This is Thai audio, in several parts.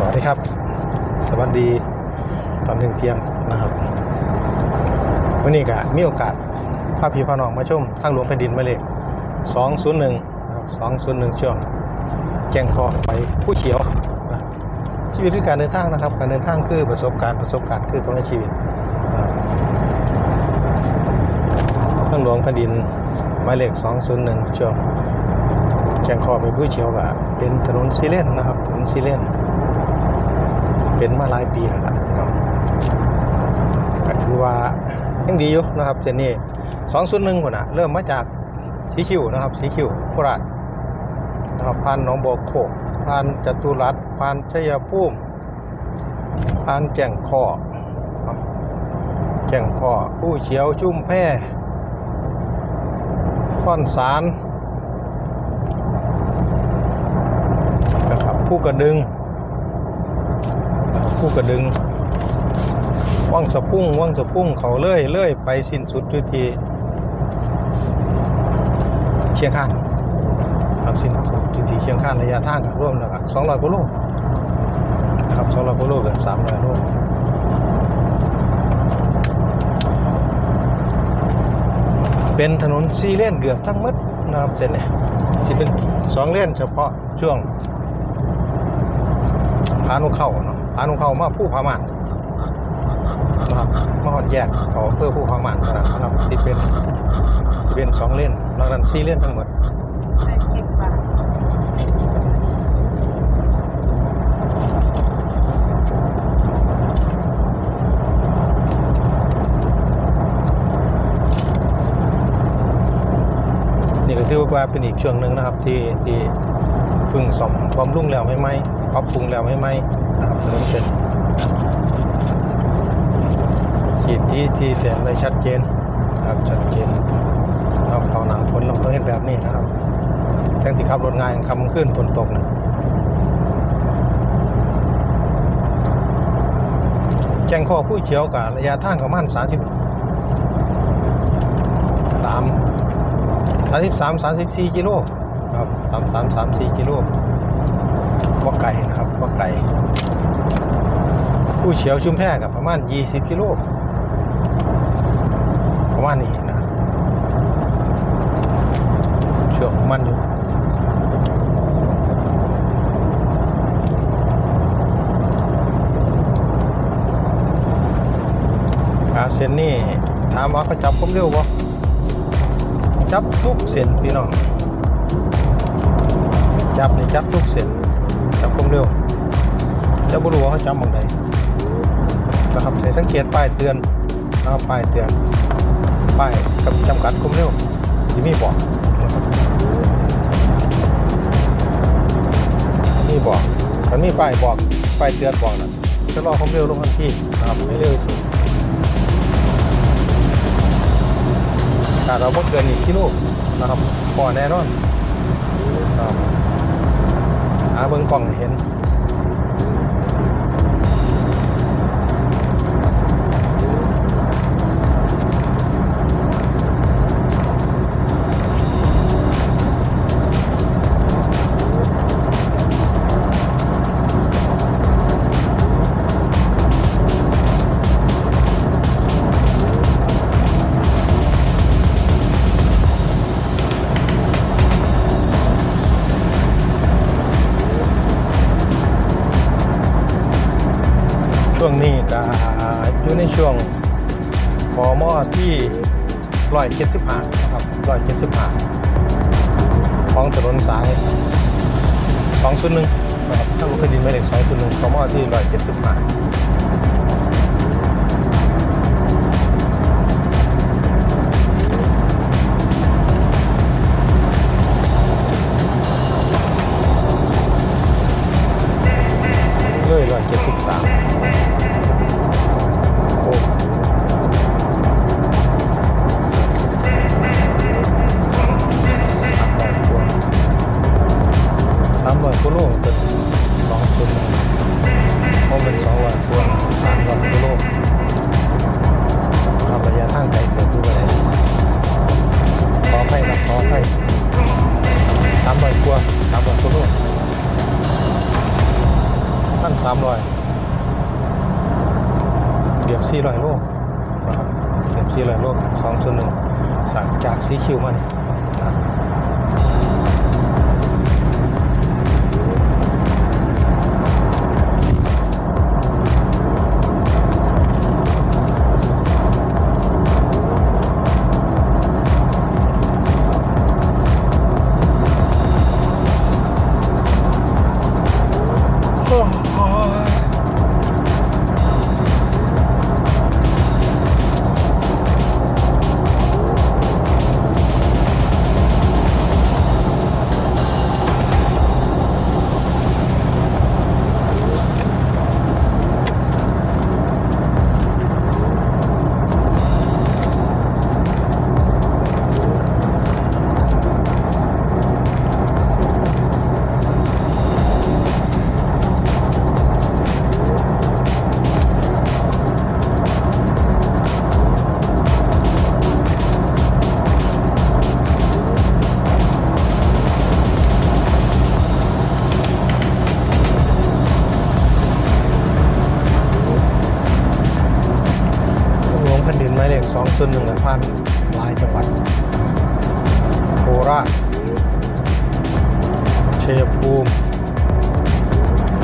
สวัสดีครับ สวัสดีตอนเที่ยงเที่ยงนะครับวันนี้ก็มีโอกาสพาพี่พาน้องมาชมทางหลวงแผ่นดินหมายเลข201นะครับ201 ช่วงแจ้งคอไปผู้เขียวนะชีวิตคือการเดินทางนะครับ การเดินทางคือประสบการณ์ประสบการณ์คือของชีวิตทางหลวงแผ่นดินหมายเลข201ช่วงแจ้งคอไปผู้เขียวก็เป็นถนนซีเลนนะครับถนนซีเลน เป็นมาหลายปีแล้วครับเนาะก็ถือว่ายังดีอยู่นะครับเส้นนี้สองศูนย์หนึ่งคนน่ะ เริ่มมาจากสีคิวนะครับสีคิวโคราชนะครับผ่านหนองบัวโคกผ่านจตุรัสผ่านชัยภูมิผ่านแก่งคอแก่งคอผู้เฉียวชุ่มแพค่อนสารนะครับผู้กระดึง ผู้กระดึงว่างสะพุ่งว่างสะพุ่งเขาเลื่อยเลื่อยไปสิ้นสุดอยู่ที่เชียงคานครับสิ้นสุดอยู่ที่เชียงคานระยะทางกับร่วมแล้วก็สองร้อยกิโลนะครับสองร้อยกิโลเกือบสามร้อยโลเป็นถนนสี่เลนเกือบทั้งหมดนะครับเส้นนี้สิเป็นสองเลนเฉพาะช่วงพานุเข้าเนาะ พานุเขามาผู้พามานนะครับมาหอดแยกเขาเพื่อผู้พามานเท่านั้นนะครับที่เป็นที่เป็นสองเลนนอกนั้นสี่เลนทั้งหมดสิบบาทนี่ก็ถือว่าเป็นอีกช่วงหนึ่งนะครับที่ที่เพึ่งสมบำรุงแล้วไม่ไหมปรับปรุงแล้วไม่ไหม ครับเห็นที่ที่ที่แสงได้ชัดเจนครับชัดเจนครับเขาหนาฝนเราต้องเห็นแบบนี้นะครับแจ้งที่ขับรถงายคำขึ้นฝนตกนะแจ้งข้อผู้เฉียวกับระยะทางประมาณ30 3สามสิบสามสามสิบสี่กิโลครับสามสามสามสี่กิโลว่าไก่นะครับว่าไก่ ผู้เฉียวชุมแพกับประมาณยี่สิบกิโลประมาณนี้นะช่วงมันอยู่อาเซนนี่ถามว่าเขาจับผมเร็วบ่จับทุกเส้นพี่น้อง จับนี่จับทุกเส้นจับความเร็วจะบ่รู้ว่าเขาจับหมองใด นะครับให้สังเกตป้ายเตือนนะครับป้ายเตือนป้ายกับจำกัดความเร็วที่มีบอกนะครับมีบอกมันมีป้ายบอกป้ายเตือนบอกนะจะรอความเร็วลงทันทีนะครับไม่เร็วสุดถ้าเราไม่เกิน1กิโลนะครับพอแน่นอนครับหาเบิ่งกล่องเห็น ช่วงนี้ก็อยู่ในช่วงพอมอที่ร้อยเจ็ดสิบห้านะครับร้อยเจ็ดสิบห้าของถนนสายสองศูนย์หนึ่งนะครับถ้ารถเคยดินไม่เด็กสองศูนย์หนึ่งพอมอที่ร้อยเจ็ดสิบห้า โลเป็นสองจุดเพราะเป็นสองร้อยกว่าสามร้อยกิโลทำระยะทางไกลเกินผู้บริขอให้นะขอให้สามร้อยกว่าสามร้อยกิโลท่านสามสามร้อยเดียบสี่ร้อยโลนะครับเดียบสี่ร้อยโลสองส่วนหนึ่งสั่งจากสีคิวมานี่นะ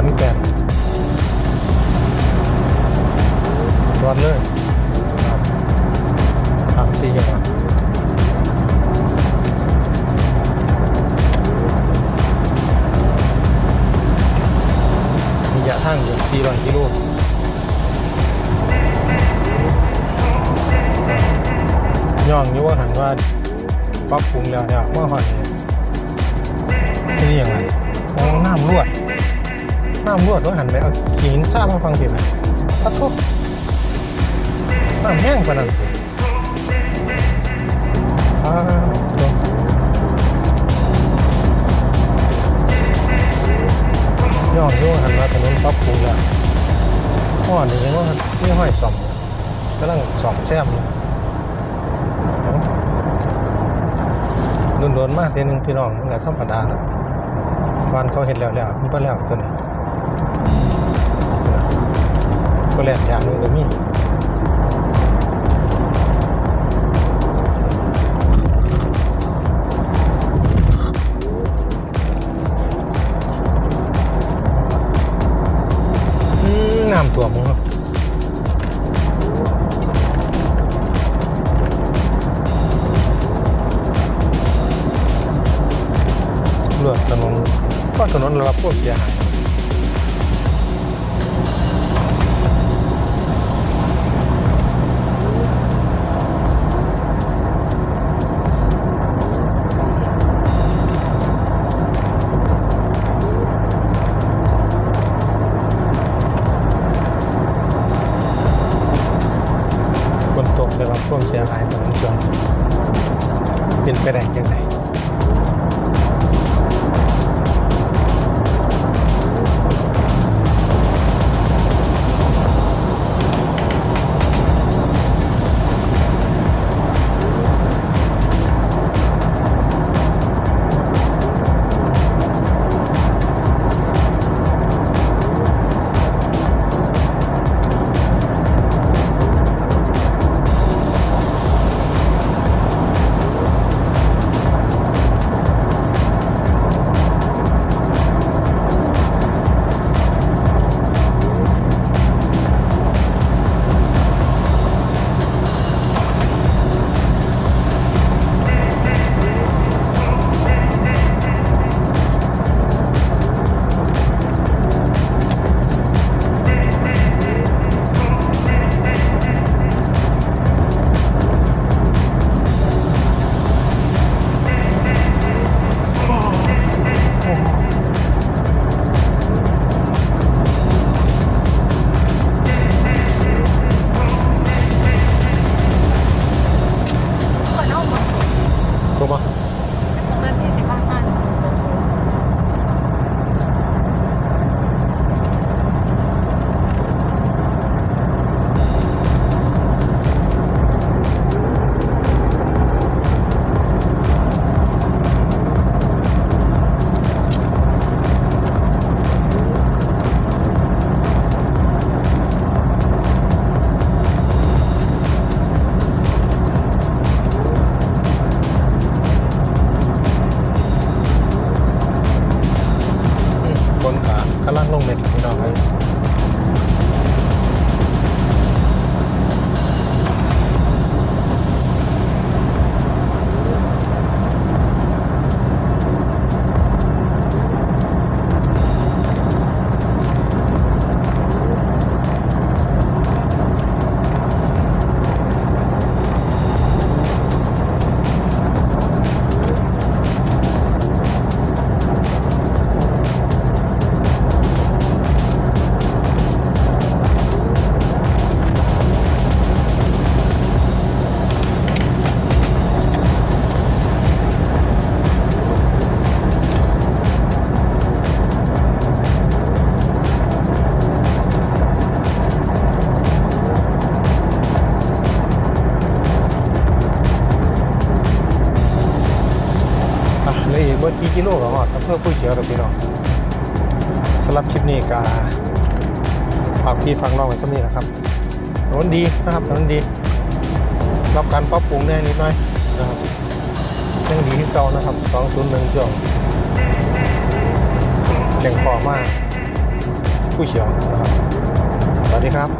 อนแก่นรอดเลยครับสามสี่จังหวัดระยะทางอยู่400กิโลย่องอยู่ว่าหันว่าปรับปรุงแล้วเนี่ยเมื่อหันนี่ยังไงมองน้ำรวด น้ำรวดว่าหันไปเอาหินซ่ามาฟังสิไหมปะทุกน้ำแห้งกว่านั้นสิอ่าตัวย่องอยู่ว่าหันว่าถนนปรับปรุงแล้วพ่อนี่ยังว่าไม่ห้อยซ่อมกำลังซ่อมแซมอยู่โดนๆมากทีนึงพี่น้องมันก็ธรรมดาแล้ววันเขาเห็นแล้วแล้วมันไปแล้วตัวนี้ ก็แล่นอย่างนึงก็มีอืมน้ำตัวมึงครับเลือกถนนก็ถนนรับพวกเสียหาย นตกได้รับความเสียหายถนนจนเป็นไปได้ยังไง สำหรับคลิปนี้ก็ฝากพี่ฟังน้องไว้สักนี้นะครับถนนดีนะครับถนนดีรับการปรับปรุงแน่นิดหน่อยนะครับยังดีที่เก่านะครับสองศูนย์หนึ่งเจ้าแข่งพอมากผู้เฉียวนะครับ สวัสดีครับ